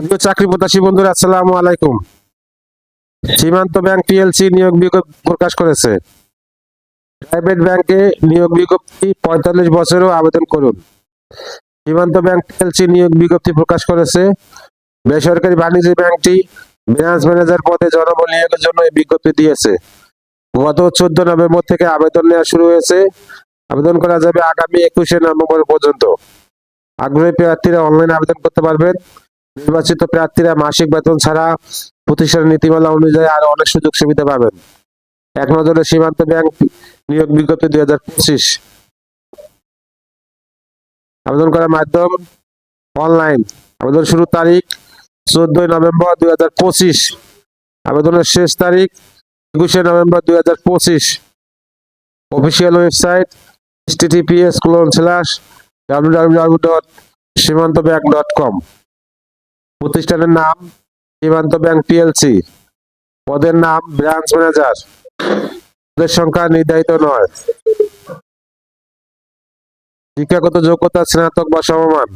প্রিয় চাকরি প্রত্যাশী বন্ধুরা, আসসালামু আলাইকুম। সীমান্ত ব্যাংক পিএলসি নিয়োগ বিজ্ঞপ্তি প্রকাশ করেছে। প্রাইভেট ব্যাংকে নিয়োগ বিজ্ঞপ্তি পঁয়তাল্লিশ বছরও আবেদন করুন। সীমান্ত ব্যাংক পিএলসি নিয়োগ বিজ্ঞপ্তি প্রকাশ করেছে। বেসরকারি বাণিজ্য ব্যাংকটি ব্রাঞ্চ ম্যানেজার পদে জনবল নিয়োগের জন্য এই বিজ্ঞপ্তি দিয়েছে। গত চোদ্দ নভেম্বর থেকে আবেদন নেওয়া শুরু হয়েছে। আবেদন করা যাবে আগামী একুশে নভেম্বর পর্যন্ত। আগ্রহী প্রার্থীরা অনলাইনে আবেদন করতে পারবেন। নির্বাচিত প্রার্থীরা মাসিক বেতন ছাড়া প্রতিষ্ঠানের নীতিমালা অনুযায়ী আরও অনেক সুযোগ সুবিধা পাবেন। এক নজরে সীমান্ত ব্যাংক নিয়োগ বিজ্ঞপ্তি দুই হাজার পঁচিশ। আবেদন করার মাধ্যম অনলাইন। আবেদন শুরুর তারিখ চোদ্দই নভেম্বর দুই হাজার পঁচিশ। আবেদনের শেষ তারিখ একুশে নভেম্বর দুই হাজার পঁচিশ। Official website https colon slash W dot Simanta bank dot com প্রতিষ্ঠানের নাম সীমান্ত ব্যাংক পিএলসি পদের নাম ব্রাঞ্চ ম্যানেজার। পদের সংখ্যা নির্ধারিত নয়। শিক্ষাগত যোগ্যতা, স্নাতক বা সমমান।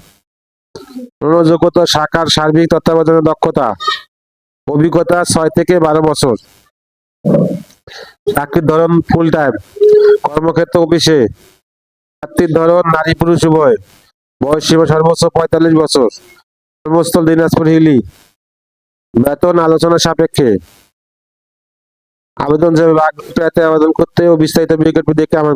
যোগ্যতা শাখার সার্বিক তত্ত্বাবধানের দক্ষতা। অভিজ্ঞতা ছয় থেকে বারো বছর। চাকরির ধরন ফুল টাইম কর্মক্ষেত্র অফিসে। চাকরির ধরন নারী পুরুষ উভয়। বয়স সীমা সর্বোচ্চ পঁয়তাল্লিশ বছর। কর্মস্থল দিনাজপুর হিলি। বেতন আলোচনা সাপেক্ষে। আবেদন যাবে আবেদন করতে ও বিস্তারিত বিজ্ঞপ্তি দেখে আমার